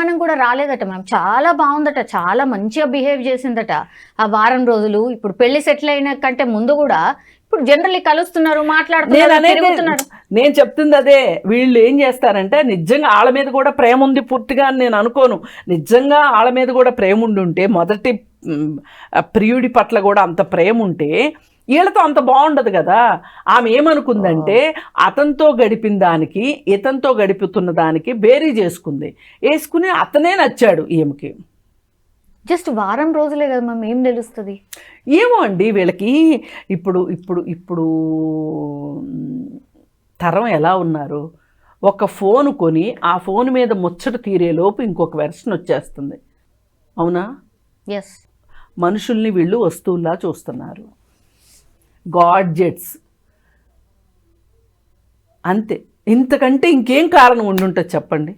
అనుమానం కూడా రాలేదట మ్యామ్ చాలా బాగుందట. చాలా మంచిగా బిహేవ్ చేసిందట. ఆ వారం రోజులు ఇప్పుడు పెళ్ళి సెటిల్ అయిన కంటే ముందు కూడా ఇప్పుడు జనరల్లీ కలుస్తున్నారు నేను మాట్లాడుతున్నారు నేను చెప్తుంది అదే. వీళ్ళు ఏం చేస్తారంటే నిజంగా వాళ్ళ మీద కూడా ప్రేమ ఉంది పూర్తిగా అని నేను అనుకోను. నిజంగా వాళ్ళ మీద కూడా ప్రేమ ఉండి ఉంటే మొదటి ప్రియుడి పట్ల కూడా అంత ప్రేమ ఉంటే వీళ్ళతో అంత బాగుండదు కదా. ఆమె ఏమనుకుందంటే అతనితో గడిపిన దానికి ఇతనితో గడుపుతున్న దానికి బేరీ చేసుకుంది. వేసుకుని అతనే నచ్చాడు ఈమెకి. జస్ట్ వారం రోజులే కదా మ్యామ్ ఏం తెలుస్తుంది? ఏమో అండి వీళ్ళకి ఇప్పుడు ఇప్పుడు ఇప్పుడు తరం ఎలా ఉన్నారు? ఒక ఫోన్ కొని ఆ ఫోన్ మీద ముచ్చట తీరేలోపు ఇంకొక వెర్షన్ వచ్చేస్తుంది. అవునా? ఎస్ మనుషుల్ని వీళ్ళు వస్తువుల్లా చూస్తున్నారు. గాడ్జెట్స్. అంతే. ఇంతకంటే ఇంకేం కారణం ఉండుంటుంది చెప్పండి?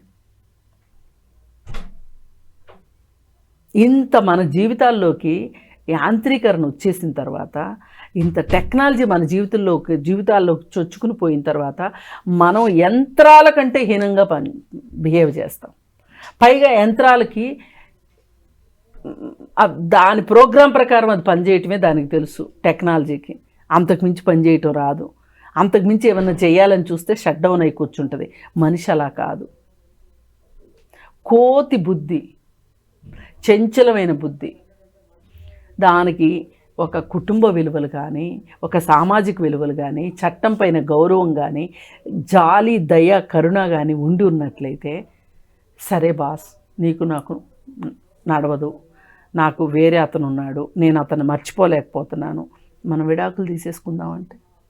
ఇంత మన జీవితాల్లోకి యాంత్రీకరణ వచ్చేసిన తర్వాత ఇంత టెక్నాలజీ మన జీవితంలోకి జీవితాల్లోకి చొచ్చుకుని పోయిన తర్వాత మనం యంత్రాల కంటే హీనంగా పని బిహేవ్ చేస్తాం. పైగా యంత్రాలకి దాని ప్రోగ్రాం ప్రకారం అది పనిచేయటమే దానికి తెలుసు టెక్నాలజీకి. అంతకుమించి పనిచేయటం రాదు. అంతకుమించి ఏమన్నా చేయాలని చూస్తే షట్ డౌన్ అయి కూర్చుంటుంది. మనిషి అలా కాదు. కోతి బుద్ధి చంచలమైన బుద్ధి. దానికి ఒక కుటుంబ విలువలు కానీ ఒక సామాజిక విలువలు కానీ చట్టం పైన గౌరవం కానీ జాలి దయ కరుణ కానీ ఉండి ఉన్నట్లయితే సరే బాస్ నీకు నాకు నడవదు. నాకు వేరే అతను ఉన్నాడు నేను అతను మర్చిపోలేకపోతున్నాను. మనం విడాకులు తీసేసుకుందామంటే.